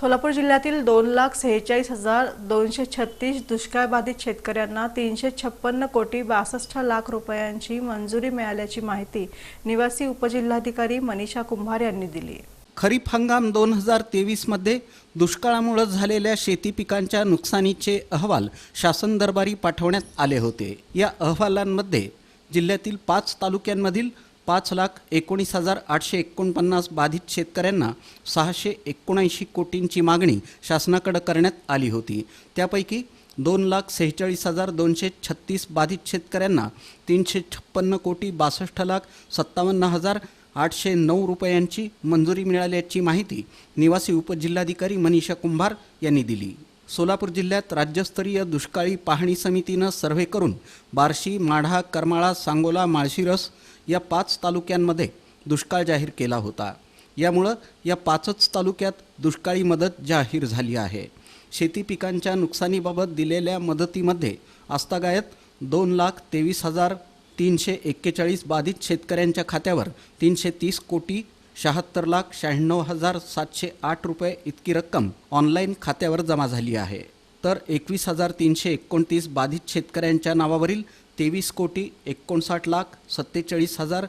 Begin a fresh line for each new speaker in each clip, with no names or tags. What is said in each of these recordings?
सोलापूर जिल्ह्यातील दोन लाख सेहेचाळीस हजार दोनशे छत्तीस दुष्काळबाधित शेतकऱ्यांना तीनशे छप्पन्न कोटी बासष्ट लाख रुपयांची मंजुरी मिळाल्याची माहिती निवासी उपजिल्हाधिकारी मनीषा कुंभार यांनी दिली.
खरीप हंगाम दोन हजार तेवीसमध्ये दुष्काळामुळे झालेल्या शेती पिकांच्या नुकसानीचे अहवाल शासन दरबारी पाठवण्यात आले होते. या अहवालांमध्ये जिल्ह्यातील पाच तालुक्यांमधील पाच लाख एकोणीस हजार आठशे एकोणपन्नास बाधित शेतकऱ्यांना सहाशे एकोणऐंशी कोटींची मागणी शासनाकडे करण्यात आली होती. त्यापैकी दोन लाख सेहेचाळीस हजार दोनशे छत्तीस बाधित शेतकऱ्यांना तीनशे छप्पन्न कोटी बासष्ट लाख सत्तावन्न हजार आठशे नऊ रुपयांची मंजुरी मिळाल्याची माहिती निवासी उपजिल्हाधिकारी मनीषा कुंभार यांनी दिली. सोलापूर जिल्ह्यात राज्यस्तरीय दुष्काळी पाहणी समितीनं सर्व्हे करून बार्शी माढा करमाळा सांगोला माळशिरस या पाच तालुक्यांमध्ये दुष्काळ जाहीर केला होता. यामुळं या पाचच तालुक्यात दुष्काळी मदत जाहीर झाली आहे. शेती पिकांच्या नुकसानीबाबत दिलेल्या मदतीमध्ये आस्तागायत दोन लाख तेवीस हजार तीनशे एक्केचाळीस बाधित शेतकऱ्यांच्या खात्यावर तीनशे तीस कोटी शहात्तर लाख शहाण्णव हजार सातशे आठ रुपये इतकी रक्कम ऑनलाईन खात्यावर जमा झाली आहे. तर एकवीस हजार तीनशे एकोणतीस बाधित शेतकऱ्यांच्या नावावरील तेवीस कोटी एकोणसाठ लाख सत्तेचाळीस हजार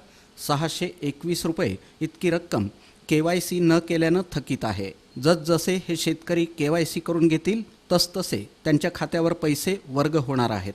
सहाशे एकवीस रुपये इतकी रक्कम के वाय सी न केल्यानं थकीत आहे. जसजसे हे शेतकरी के वाय सी करून घेतील तसतसे त्यांच्या खात्यावर पैसे वर्ग होणार आहेत.